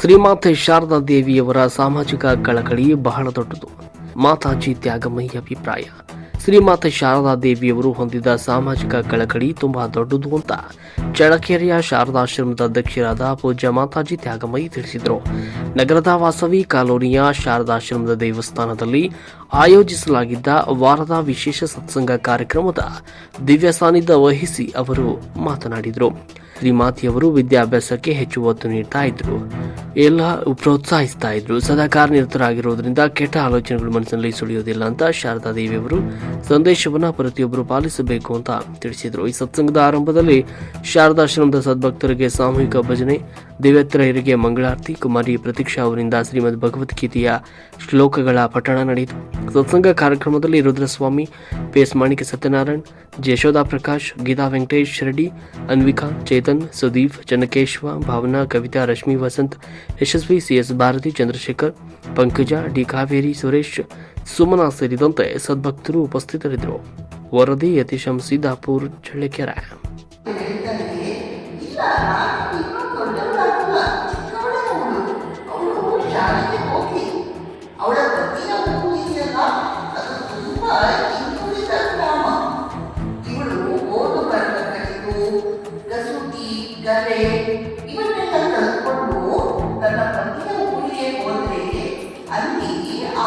ಶ್ರೀಮಾತೆ ಶಾರದಾ ದೇವಿಯವರ ಸಾಮಾಜಿಕ ಕಳಕಳಿ ಬಹಳ ದೊಡ್ಡದು. ಮಾತಾಜಿ ತ್ಯಾಗಮಯಿ ಅಭಿಪ್ರಾಯ. ಶ್ರೀಮಾತೆ ಶಾರದಾ ದೇವಿಯವರು ಹೊಂದಿದ ಸಾಮಾಜಿಕ ಕಳಕಳಿ ತುಂಬಾ ದೊಡ್ಡದು ಅಂತ ಚಳಕೆರೆಯ ಶಾರದಾಶ್ರಮದ ಅಧ್ಯಕ್ಷರಾದ ಪೂಜ್ಯ ಮಾತಾಜಿ ತ್ಯಾಗಮಯಿ ತಿಳಿಸಿದರು. ನಗರದ ವಾಸವಿ ಕಾಲೋನಿಯ ಶಾರದಾಶ್ರಮದ ದೇವಸ್ಥಾನದಲ್ಲಿ ಆಯೋಜಿಸಲಾಗಿದ್ದ ವಾರದ ವಿಶೇಷ ಸತ್ಸಂಗ ಕಾರ್ಯಕ್ರಮದ ದಿವ್ಯ ಸಾನ್ನಿಧ್ಯ ವಹಿಸಿ ಅವರು ಮಾತನಾಡಿದರು. ಶ್ರೀಮಾತಿಯವರು ವಿದ್ಯಾಭ್ಯಾಸಕ್ಕೆ ಹೆಚ್ಚು ಒತ್ತು ನೀಡ್ತಾ ಇದ್ರು ಎಲ್ಲ ಪ್ರೋತ್ಸಾಹಿಸ್ತಾ ಇದ್ರು. ಸದಾ ಕಾರ್ಯನಿರತರಾಗಿರುವುದರಿಂದ ಕೆಟ್ಟ ಆಲೋಚನೆಗಳು ಮನಸ್ಸಿನಲ್ಲಿ ಸುಳಿಯೋದಿಲ್ಲ ಅಂತ ಶಾರದಾ ದೇವಿಯವರು ಸಂದೇಶವನ್ನ ಪ್ರತಿಯೊಬ್ಬರು ಪಾಲಿಸಬೇಕು ಅಂತ ತಿಳಿಸಿದರು. ಈ ಸತ್ಸಂಗದ ಆರಂಭದಲ್ಲಿ ಶಾರದಾಶ್ರಮದ ಸದ್ಭಕ್ತರಿಗೆ ಸಾಮೂಹಿಕ ಭಜನೆ, ದಿವ್ಯತ್ರಯರಿಗೆ ಮಂಗಳಾರತಿ, ಕುಮಾರಿ ಪ್ರತೀಕ್ಷಾ ಅವರಿಂದ ಶ್ರೀಮದ್ ಭಗವದ್ಗೀತೆಯ ಶ್ಲೋಕಗಳ ಪಠಣ ನಡೆಯಿತು. ಸತ್ಸಂಗ ಕಾರ್ಯಕ್ರಮದಲ್ಲಿ ರುದ್ರಸ್ವಾಮಿ ಪೇಸ್ ಮಾಣಿಕ ಸತ್ಯನಾರಾಯಣ್ ಯಶೋಧಾ ಪ್ರಕಾಶ್, ಗೀತಾ ವೆಂಕಟೇಶ್ ರೆಡ್ಡಿ, ಅನ್ವಿಕಾ, ಚೇತನ್, ಸುದೀಪ್, ಚನ್ನಕೇಶ್ವ, ಭಾವನಾ, ಕವಿತಾ, ರಶ್ಮಿ, ವಸಂತ್ ಯಶಸ್ವಿ ಸಿಎಸ್ ಭಾರತಿ ಚಂದ್ರಶೇಖರ್, ಪಂಕಜ ಡಿ ಕಾವೇರಿ ಸುರೇಶ್, ಸುಮನಾ ಸೇರಿದಂತೆ ಸದ್ಭಕ್ತರು ಉಪಸ್ಥಿತರಿದ್ದರು. ವರದಿ ಯತೀಶಂ ಸಿದ್ದಾಪುರ್ ಚಳ್ಳಕೆರೆ. ಇಲ್ಲ ಇನ್ನೂ ದೊಡ್ಡವಳಾಗಲ್ಲ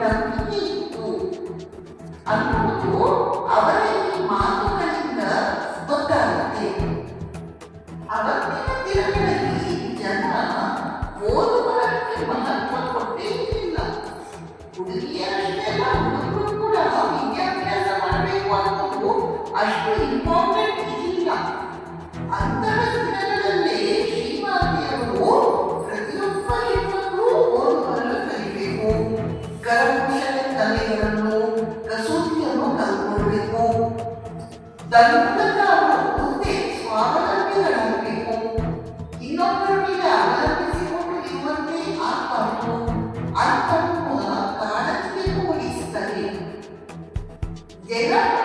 на книгу. А потом ತನ್ಮೂಲಕ ಅವರು ಮುಂದೆ ಸ್ವಾವಲಂಬಿಗಳಾಗಬೇಕು ಇನ್ನೊಬ್ಬರ ಮೇಲೆ ಅವಲಂಬಿಸಿಕೊಂಡು ಇರುವಂತೆ ಆಗಬಾರದು ಅಂತನ್ನುವ ಕಾಳಜಿಯನ್ನು ವಹಿಸುತ್ತಾರೆ ಜಯರಾಮ